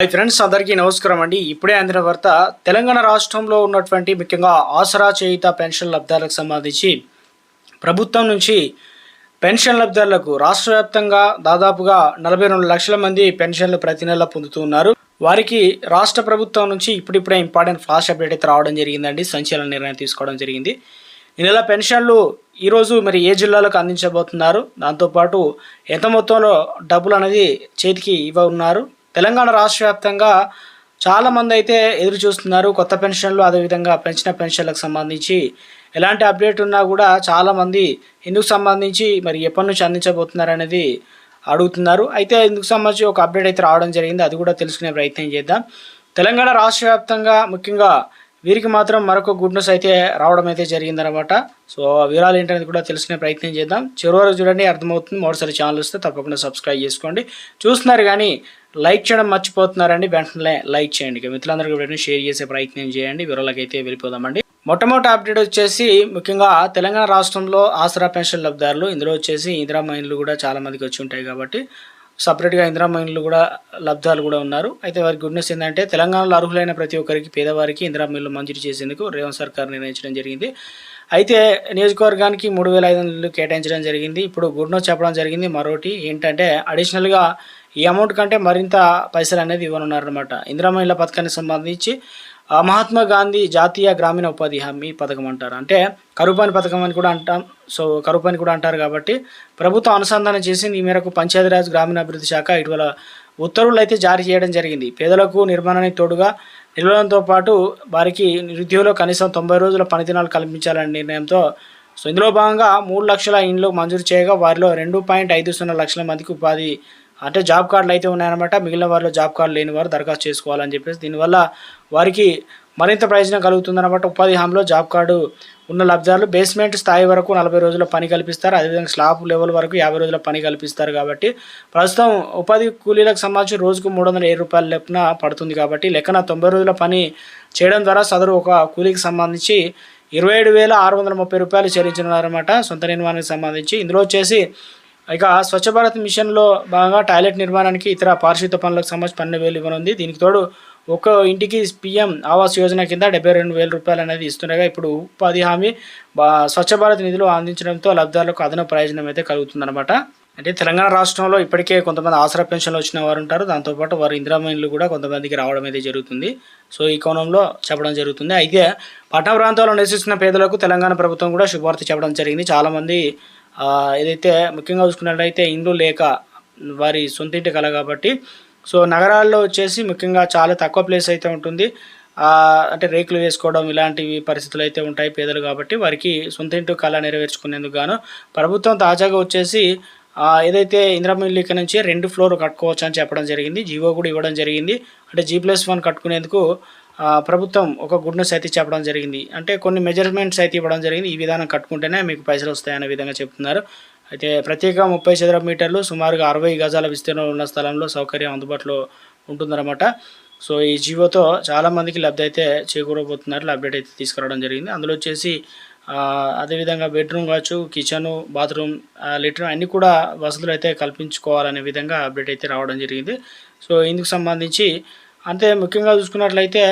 Hi friends అందరికీ నమస్కారం అండి. ఇప్పుడే అందిన వార్త తెలంగాణ రాష్ట్రంలో ఉన్నటువంటి ముఖ్యంగా ఆసరా చేయుత పెన్షన్ లబ్ధాలకు సంబంధించి ప్రభుత్వం నుంచి పెన్షన్ లబ్ధారులకు రాష్ట్ర వ్యాప్తంగా దాదాపుగా నలభై రెండు లక్షల మంది పెన్షన్లు ప్రతి నెల పొందుతున్నారు వారికి రాష్ట్ర ప్రభుత్వం నుంచి ఇప్పుడిప్పుడే ఇంపార్టెంట్ ఫ్లాష్ అప్డేట్ అయితే రావడం జరిగిందండి. సంచలన నిర్ణయం తీసుకోవడం జరిగింది. ఈ నెల పెన్షన్లు ఈరోజు మరి ఏ జిల్లాలకు అందించబోతున్నారు? దాంతోపాటు ఎంత మొత్తంలో డబ్బులు అనేది చేతికి ఇవ్వనున్నారు? తెలంగాణ రాష్ట్ర వ్యాప్తంగా చాలామంది అయితే ఎదురు చూస్తున్నారు. కొత్త పెన్షన్లు అదేవిధంగా పెంచిన పెన్షన్లకు సంబంధించి ఎలాంటి అప్డేట్ ఉన్నా కూడా చాలామంది ఇందుకు సంబంధించి మరి ఎప్పటి నుంచి అందించబోతున్నారు అనేది అడుగుతున్నారు. అయితే ఇందుకు సంబంధించి ఒక అప్డేట్ అయితే రావడం జరిగింది. అది కూడా తెలుసుకునే ప్రయత్నం చేద్దాం. తెలంగాణ రాష్ట్ర వ్యాప్తంగా ముఖ్యంగా వీరికి మాత్రం మరొక గుడ్ న్యూస్ అయితే రావడం అయితే జరిగిందనమాట సో వివరాలు ఏంటనేది కూడా తెలుసుకునే ప్రయత్నం చేద్దాం. చివరి వరకు చూడండి అర్థమవుతుంది. మరోసారి ఛానల్ వస్తే తప్పకుండా సబ్స్క్రైబ్ చేసుకోండి. చూస్తున్నారు కానీ లైక్ చేయడం మర్చిపోతున్నారండి. వెంటనే లైక్ చేయండి. మిత్రులందరికీ షేర్ చేసే ప్రయత్నం చేయండి. వివరాలకు అయితే వెళ్ళిపోదామండి. మొట్టమొదటి అప్డేట్ వచ్చేసి ముఖ్యంగా తెలంగాణ రాష్ట్రంలో ఆసరా పెన్షన్ లబ్ధారులు ఇందులో వచ్చేసి ఇందిరా మైన్లు కూడా చాలా మందికి వచ్చి ఉంటాయి కాబట్టి సపరేట్గా ఇందిరా కూడా లబ్ధాలు కూడా ఉన్నారు. అయితే వారి గుడ్ న్యూస్ ఏంటంటే తెలంగాణలో అర్హులైన ప్రతి ఒక్కరికి పేదవారికి ఇందిరా మంజూరు చేసేందుకు రేవంత్ సర్కార్ నిర్ణయించడం జరిగింది. అయితే నియోజకవర్గానికి మూడు వేల ఐదు వందలు కేటాయించడం జరిగింది. ఇప్పుడు గుడ్ న్యూస్ చెప్పడం జరిగింది. మరోటి ఏంటంటే అడిషనల్గా ఈ అమౌంట్ కంటే మరింత పైసలు అనేది ఇవ్వనున్నారనమాట ఇందిరా పథకానికి సంబంధించి మహాత్మా గాంధీ జాతీయ గ్రామీణ ఉపాధి హామీ పథకం అంటారు. అంటే కరుపాని పథకం అని కూడా అంటాం. సో కరువుపని కూడా అంటారు కాబట్టి ప్రభుత్వం అనుసంధానం చేసింది ఈ మేరకు పంచాయతీరాజ్ గ్రామీణాభివృద్ధి శాఖ ఇటీవల ఉత్తర్వులు అయితే జారీ చేయడం జరిగింది. పేదలకు నిర్మాణానికి తోడుగా నిల్వడంతో పాటు వారికి నిరుద్యోగంలో కనీసం తొంభై రోజుల పనిదినాలు కల్పించాలనే నిర్ణయంతో సో ఇందులో భాగంగా మూడు లక్షల ఇండ్లు మంజూరు చేయగా వారిలో రెండు పాయింట్ ఐదు సున్నా లక్షల మందికి ఉపాధి అంటే జాబ్ కార్డులు అయితే ఉన్నాయన్నమాట. మిగిలిన వారిలో జాబ్ కార్డు లేని వారు దరఖాస్తు చేసుకోవాలని చెప్పేసి దీనివల్ల వారికి మరింత ప్రయోజనం కలుగుతుందన్నమాట. ఉపాధి హామీలో జాబ్ కార్డు ఉన్న లబ్ధాలు బేస్మెంట్ స్థాయి వరకు నలభై రోజుల పని కల్పిస్తారు. అదేవిధంగా స్లాబ్ లెవెల్ వరకు యాభై రోజుల పని కల్పిస్తారు కాబట్టి ప్రస్తుతం ఉపాధి కూలీలకు సంబంధించి రోజుకు మూడు వందల ఏడు రూపాయల లెక్కన పడుతుంది కాబట్టి లెక్కన తొంభై రోజుల పని చేయడం ద్వారా సదరు ఒక కూలీకి సంబంధించి ఇరవై ఏడు వేల ఆరు వందల ముప్పై రూపాయలు చెల్లించనున్నారన్నమాట. సొంత నిర్మాణానికి సంబంధించి. ఇందులో వచ్చేసి ఇక స్వచ్ఛ భారత్ మిషన్లో భాగంగా టాయిలెట్ నిర్మాణానికి ఇతర పారిశుద్ధ పనులకు సంబంధించి పన్నెండు వేలు ఇవ్వనుంది. దీనికి తోడు ఒక ఇంటికి పిఎం ఆవాస్ యోజన కింద డెబ్బై రెండు వేల రూపాయలు అనేది ఇస్తుండగా ఇప్పుడు ఉపాధి హామీ స్వచ్ఛ భారత్ నిధులు అందించడంతో లబ్ధారులకు అదనపు ప్రయోజనం అయితే కలుగుతుందన్నమాట. అంటే తెలంగాణ రాష్ట్రంలో ఇప్పటికే కొంతమంది ఆసరా పెన్షన్లు వచ్చిన వారు ఉంటారు. దాంతోపాటు వారు ఇందిరామైన్లు కూడా కొంతమందికి రావడం అయితే జరుగుతుంది. సో ఈ కోణంలో చెప్పడం జరుగుతుంది. అయితే పట్టణ ప్రాంతాల్లో నివసిస్తున్న పేదలకు తెలంగాణ ప్రభుత్వం కూడా శుభవార్త చెప్పడం జరిగింది. చాలామంది ఏదైతే ముఖ్యంగా చూసుకున్నట్లయితే ఇండ్లు లేక వారి సొంత ఇంటి కళ కాబట్టి సో నగరాల్లో వచ్చేసి ముఖ్యంగా చాలా తక్కువ ప్లేస్ అయితే ఉంటుంది. అంటే రేకులు వేసుకోవడం ఇలాంటివి పరిస్థితులు అయితే ఉంటాయి పేదలు కాబట్టి వారికి సొంత ఇంటి కళ నెరవేర్చుకునేందుకు గాను. ప్రభుత్వం తాజాగా వచ్చేసి ఏదైతే ఇంద్రమిల్లి నుంచి రెండు ఫ్లోర్ కట్టుకోవచ్చు అని చెప్పడం జరిగింది. జీవో కూడా ఇవ్వడం జరిగింది. అంటే జీ ప్లస్ వన్ కట్టుకునేందుకు ప్రభుత్వం ఒక గుడ్నెస్ అయితే చెప్పడం జరిగింది. అంటే కొన్ని మెజర్మెంట్స్ అయితే ఇవ్వడం జరిగింది. ఈ విధానం కట్టుకుంటేనే మీకు పైసలు వస్తాయనే విధంగా చెప్తున్నారు. అయితే ప్రత్యేక ముప్పై చదరపు మీటర్లు సుమారుగా అరవై గజాల విస్తీర్ణంలో ఉన్న స్థలంలో సౌకర్యం అందుబాటులో ఉంటుందన్నమాట. సో ఈ జీవోతో చాలామందికి లబ్ధి అయితే చేకూరబోతున్నారు అప్డేట్ అయితే తీసుకురావడం జరిగింది. అందులో వచ్చేసి అదేవిధంగా బెడ్రూమ్ కావచ్చు కిచెను బాత్రూమ్ లెట్రిన్ అన్నీ కూడా వసతులు అయితే కల్పించుకోవాలనే విధంగా అప్డేట్ అయితే రావడం జరిగింది. సో ఇందుకు సంబంధించి అంతే ముఖ్యంగా చూసుకున్నట్లయితే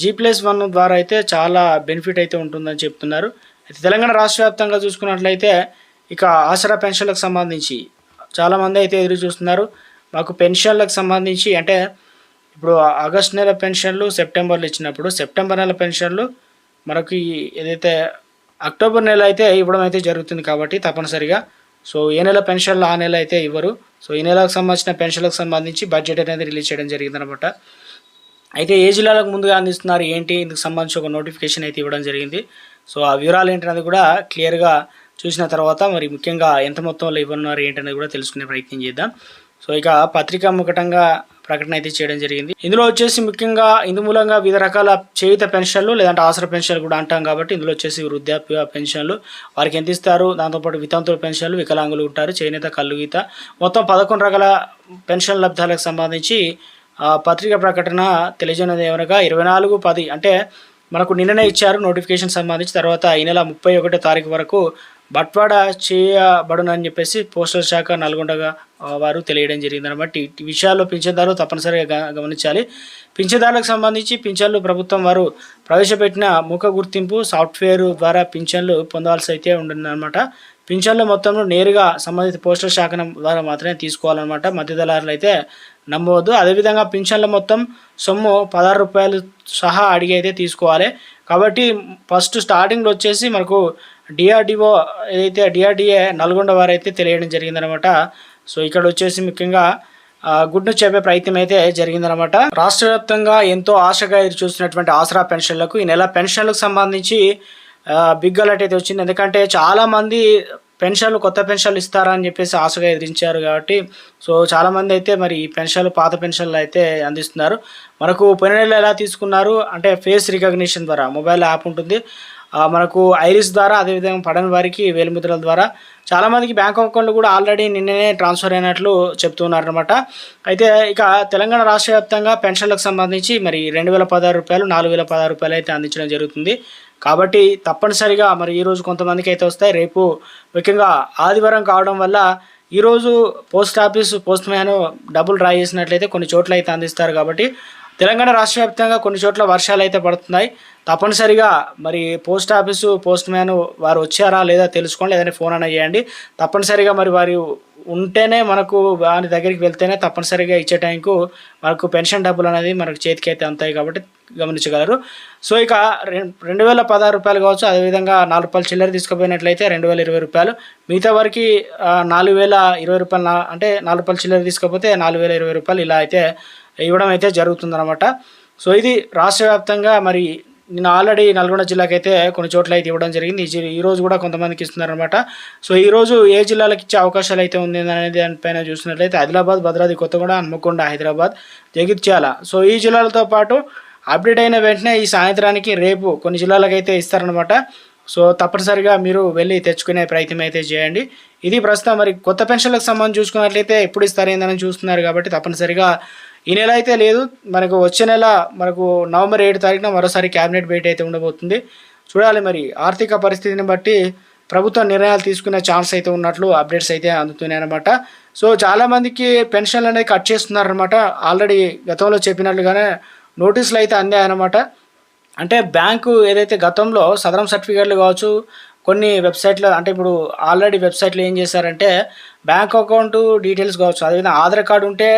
జీ ప్లస్ వన్ ద్వారా అయితే చాలా బెనిఫిట్ అయితే ఉంటుందని చెప్తున్నారు. అయితే తెలంగాణ రాష్ట్ర వ్యాప్తంగా చూసుకున్నట్లయితే ఇక ఆసరా పెన్షన్లకు సంబంధించి చాలామంది అయితే ఎదురు చూస్తున్నారు. మాకు పెన్షన్లకు సంబంధించి అంటే ఇప్పుడు ఆగస్ట్ నెల పెన్షన్లు సెప్టెంబర్లో ఇచ్చినప్పుడు సెప్టెంబర్ నెల పెన్షన్లు మనకి ఏదైతే అక్టోబర్ నెల అయితే ఇవ్వడం అయితే జరుగుతుంది కాబట్టి తప్పనిసరిగా. సో ఏ నెల పెన్షన్లు ఆ నెల అయితే ఇవ్వరు. సో ఈ నెలకు సంబంధించిన పెన్షన్లకు సంబంధించి బడ్జెట్ అనేది రిలీజ్ చేయడం జరిగిందనమాట. అయితే ఏ జిల్లాలకు ముందుగా అందిస్తున్నారు ఏంటి? ఇందుకు సంబంధించి ఒక నోటిఫికేషన్ అయితే ఇవ్వడం జరిగింది. సో ఆ వివరాలు ఏంటనేది కూడా క్లియర్గా చూసిన తర్వాత మరి ముఖ్యంగా ఎంత మొత్తంలో ఇవ్వనున్నారు ఏంటనేది కూడా తెలుసుకునే ప్రయత్నం చేద్దాం. సో ఇక పత్రికా ముఖటంగా ప్రకటన అయితే చేయడం జరిగింది. ఇందులో వచ్చేసి ముఖ్యంగా ఇందు మూలంగా వివిధ రకాల చేయుత పెన్షన్లు లేదంటే ఆసర పెన్షన్లు కూడా అంటాం కాబట్టి ఇందులో వచ్చేసి వృద్ధాప్య పెన్షన్లు వారికి ఎంత ఇస్తారు? దాంతోపాటు వితంతుల పెన్షన్లు వికలాంగులు ఉంటారు చేనేత కల్లుగీత మొత్తం పదకొండు రకాల పెన్షన్ లబ్ధాలకు సంబంధించి పత్రిక ప్రకటన తెలియజేయనది ఏమనగా ఇరవై నాలుగు పది అంటే మనకు నిన్ననే ఇచ్చారు నోటిఫికేషన్ సంబంధించి తర్వాత ఈ నెల ముప్పై ఒకటో తారీఖు వరకు బట్వాడ చేయబడునని చెప్పేసి పోస్టల్ శాఖ నల్గొండగా వారు తెలియడం జరిగింది అనమాట ఈ విషయాల్లో పింఛన్దారు తప్పనిసరిగా గమనించాలి. పింఛన్దారులకు సంబంధించి పింఛన్లు ప్రభుత్వం వారు ప్రవేశపెట్టిన ముఖ గుర్తింపు సాఫ్ట్వేర్ ద్వారా పింఛన్లు పొందాల్సి అయితే ఉంటుందన్నమాట. పింఛన్ల మొత్తంలో నేరుగా సంబంధిత పోస్టల్ శాఖ ద్వారా మాత్రమే తీసుకోవాలన్నమాట. మధ్యదళారులు అయితే నమ్మవద్దు. అదేవిధంగా పింఛన్ల మొత్తం సొమ్ము పదహారు రూపాయలు సహా అడిగి అయితే తీసుకోవాలి. కాబట్టి ఫస్ట్ స్టార్టింగ్లో వచ్చేసి మనకు డిఆర్డిఓ ఏదైతే డిఆర్డిఏ నల్గొండ వారు అయితే తెలియడం జరిగిందనమాట. సో ఇక్కడ వచ్చేసి ముఖ్యంగా ఆ, గుడ్ను చెప్పే ప్రయత్నం అయితే జరిగిందనమాట. రాష్ట్ర వ్యాప్తంగా ఎంతో ఆశగా ఎదురు చూస్తున్నటువంటి ఆసరా పెన్షన్లకు ఈ నెల పెన్షన్లకు సంబంధించి బిగ్ అలర్ట్ అయితే వచ్చింది. ఎందుకంటే చాలామంది పెన్షన్లు కొత్త పెన్షన్లు ఇస్తారా అని చెప్పేసి ఆశగా ఎదిరించారు కాబట్టి సో చాలా మంది అయితే మరి ఈ పెన్షన్లు పాత పెన్షన్లు అయితే అందిస్తున్నారు. మనకు పోయిన ఎలా తీసుకున్నారు? అంటే ఫేస్ రికగ్నిషన్ ద్వారా మొబైల్ యాప్ ఉంటుంది. మనకు ఐరిస్ ద్వారా అదేవిధంగా పడని వారికి వేలిముద్రల ద్వారా చాలామందికి బ్యాంక్ అకౌంట్లు కూడా ఆల్రెడీ నిన్ననే ట్రాన్స్ఫర్ అయినట్లు చెప్తున్నారు అనమాట అయితే ఇక తెలంగాణ రాష్ట్ర వ్యాప్తంగా పెన్షన్లకు సంబంధించి మరి రెండు వేల పదహారు రూపాయలు నాలుగు వేల పదహారు రూపాయలు అయితే అందించడం జరుగుతుంది. కాబట్టి తప్పనిసరిగా మరి ఈరోజు కొంతమందికి అయితే వస్తాయి. రేపు ముఖ్యంగా ఆదివారం కావడం వల్ల ఈరోజు పోస్ట్ ఆఫీస్ పోస్ట్ మ్యాన్ డబ్బులు డ్రా చేసినట్లయితే కొన్ని చోట్ల అయితే అందిస్తారు. కాబట్టి తెలంగాణ రాష్ట్ర వ్యాప్తంగా కొన్ని చోట్ల వర్షాలు అయితే పడుతున్నాయి. తప్పనిసరిగా మరి పోస్ట్ ఆఫీసు పోస్ట్ మ్యాన్ వారు వచ్చారా లేదా తెలుసుకోండి లేదంటే ఫోన్ అయినా చేయండి. తప్పనిసరిగా మరి వారు ఉంటేనే మనకు వారి దగ్గరికి వెళ్తేనే తప్పనిసరిగా ఇచ్చే టైంకు మనకు పెన్షన్ డబ్బులు అనేది మనకు చేతికి అయితే అంతాయి కాబట్టి గమనించగలరు. సో ఇక రెండు వేల పదహారు రూపాయలు కావచ్చు అదేవిధంగా నాలుగు రూపాయలు చిల్లర తీసుకుపోయినట్లయితే రెండు వేల ఇరవై రూపాయలు. మిగతా వరకు నాలుగు వేల ఇరవై రూపాయలు అంటే నాలుగు రూపాయలు చిల్లర తీసుకపోతే నాలుగు వేల ఇరవై రూపాయలు ఇలా అయితే ఇవ్వడం అయితే జరుగుతుందన్నమాట. సో ఇది రాష్ట్ర వ్యాప్తంగా మరి నేను ఆల్రెడీ నల్గొండ జిల్లాకి అయితే కొన్ని చోట్ల అయితే ఇవ్వడం జరిగింది. ఈ జి- రోజు కూడా కొంతమందికి ఇస్తున్నారనమాట సో ఈ రోజు ఏ జిల్లాలకు ఇచ్చే అవకాశాలు అయితే ఉంది అనేది దానిపైన చూసినట్లయితే ఆదిలాబాద్ భద్రాద్రి కొత్తగూడ హన్మకొండ హైదరాబాద్ జగిత్యాల. సో ఈ జిల్లాలతో పాటు అప్డేట్ అయిన వెంటనే ఈ సాయంత్రానికి రేపు కొన్ని జిల్లాలకు అయితే ఇస్తారనమాట సో తప్పనిసరిగా మీరు వెళ్ళి తెచ్చుకునే ప్రయత్నం అయితే చేయండి. ఇది ప్రస్తుతం మరి కొత్త పెన్షన్లకు సంబంధించి చూసుకున్నట్లయితే ఎప్పుడు ఇస్తారు ఏందని చూస్తున్నారు కాబట్టి తప్పనిసరిగా ఈ నెల అయితే లేదు. మనకు వచ్చే నెల మనకు నవంబర్ ఏడు తారీఖున మరోసారి క్యాబినెట్ భేటీ అయితే ఉండబోతుంది. చూడాలి మరి. ఆర్థిక పరిస్థితిని బట్టి ప్రభుత్వ నిర్ణయాలు తీసుకునే ఛాన్స్ అయితే ఉన్నట్లు అప్డేట్స్ అయితే అందుతున్నాయి అనమాట సో చాలామందికి పెన్షన్లు అనేది కట్ చేస్తున్నారనమాట ఆల్రెడీ గతంలో చెప్పినట్లుగానే నోటీసులు అయితే అందాయన్నమాట అంటే బ్యాంకు ఏదైతే గతంలో సదరం సర్టిఫికేట్లు కావచ్చు కొన్ని వెబ్సైట్లో అంటే ఇప్పుడు ఆల్రెడీ వెబ్సైట్లో ఏం చేశారంటే బ్యాంక్ అకౌంట్ డీటెయిల్స్ కావచ్చు అదేవిధంగా ఆధార్ కార్డు ఉంటే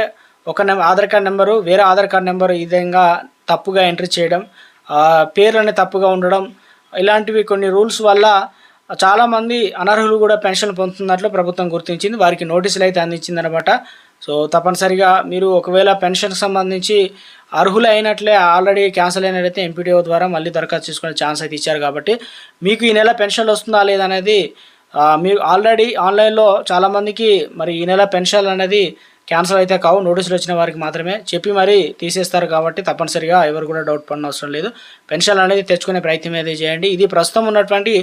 ఒక ఆధార్ కార్డ్ నెంబరు వేరే ఆధార్ కార్డ్ నెంబరు ఈ విధంగా తప్పుగా ఎంట్రీ చేయడం పేర్లని తప్పుగా ఉండడం ఇలాంటివి కొన్ని రూల్స్ వల్ల చాలామంది అనర్హులు కూడా పెన్షన్ పొందుతున్నట్లు ప్రభుత్వం గుర్తించింది. వారికి నోటీసులు అయితే అందించింది అనమాట సో తప్పనిసరిగా మీరు ఒకవేళ పెన్షన్కి సంబంధించి అర్హులు అయినట్లే ఆల్రెడీ క్యాన్సిల్ అయినట్లయితే ఎంపీడీఓ ద్వారా మళ్ళీ దరఖాస్తు చేసుకునే ఛాన్స్ అయితే ఇచ్చారు కాబట్టి మీకు ఈ నెల పెన్షన్లు వస్తుందా లేదనేది మీరు ఆల్రెడీ ఆన్లైన్లో చాలామందికి మరి ఈ నెల పెన్షన్ అనేది క్యాన్సిల్ అయితే కావు నోటీసులు వచ్చిన వారికి మాత్రమే చెప్పి మరీ తీసేస్తారు కాబట్టి తప్పనిసరిగా ఎవరు కూడా డౌట్ పడిన అవసరం లేదు. పెన్షన్ అనేది తెచ్చుకునే ప్రయత్నం అయితే చేయండి. ఇది ప్రస్తుతం ఉన్నటువంటి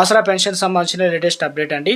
ఆసరా పెన్షన్ సంబంధించిన లేటెస్ట్ అప్డేట్ అండి.